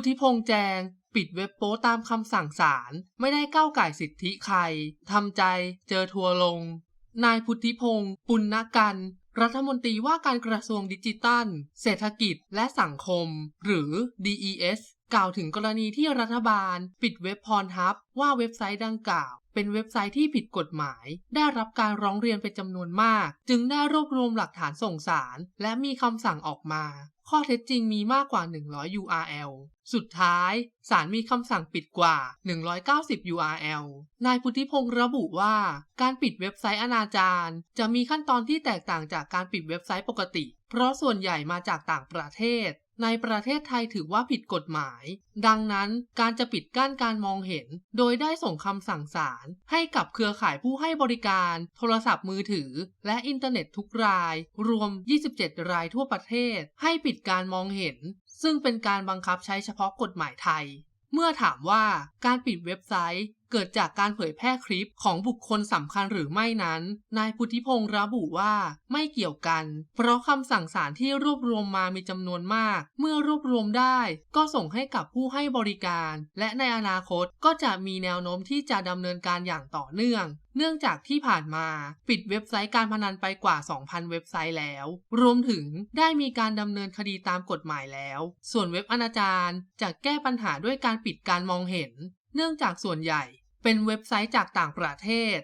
พุทธิพงษ์แจง ปิดเว็บโป๊ตามคำสั่งศาลไม่ได้ก้าวไก่สิทธิใครทำใจเจอทัวลง นายพุทธิพงษ์ปุณณกันรัฐมนตรีว่าการกระทรวงดิจิทัล เศรษฐกิจและสังคม หรือ DES กล่าวถึงกรณีที่รัฐบาล ปิดเว็บพรทับว่าเว็บไซต์ดังกล่าว เป็นเว็บไซต์ที่ผิดกฎหมาย ได้รับการร้องเรียนเป็นจำนวนมาก จึงได้รวบรวมหลักฐานส่งสาร และมีคำสั่งออกมา ข้อเท็จจริงมีมากกว่า 100 URL สุดท้าย ศาลมีคำสั่งปิดกว่า 190 URL นายพุทธิพงศ์ระบุว่า การปิดเว็บไซต์อนาจารจะมีขั้นตอนที่แตกต่างจากการปิดเว็บไซต์ปกติ เพราะส่วนใหญ่มาจากต่างประเทศ ในประเทศไทยถือว่าผิดกฎหมาย ดังนั้นการจะปิดกั้นการมองเห็น โดยได้ส่งคำสั่งศาลให้กับเครือข่ายผู้ให้บริการ โทรศัพท์มือถือ และอินเทอร์เน็ตทุกราย รวม 27 รายทั่วประเทศ ให้ปิดการมองเห็น ซึ่งเป็นการบังคับใช้เฉพาะกฎหมายไทย เมื่อถามว่าการปิดเว็บไซต์ เกิดจากการเผยแพร่คลิปของบุคคลสำคัญหรือไม่นั้น นายพุทธิพงศ์ระบุว่าไม่เกี่ยวกัน เพราะคำสั่งศาลที่รวบรวมมามีจำนวนมาก เมื่อรวบรวมได้ก็ส่งให้กับผู้ให้บริการ และในอนาคตก็จะมีแนวโน้มที่จะดำเนินการอย่างต่อเนื่องเนื่องจากที่ผ่านมาปิดเว็บไซต์การพนันไปกว่า 2,000 เว็บไซต์แล้ว รวมถึงได้มีการดำเนินคดีตามกฎหมายแล้ว ส่วนเว็บอนาจารจะแก้ปัญหาด้วยการปิดการมองเห็น เนื่องจากส่วนใหญ่เป็นเว็บไซต์จากต่างประเทศ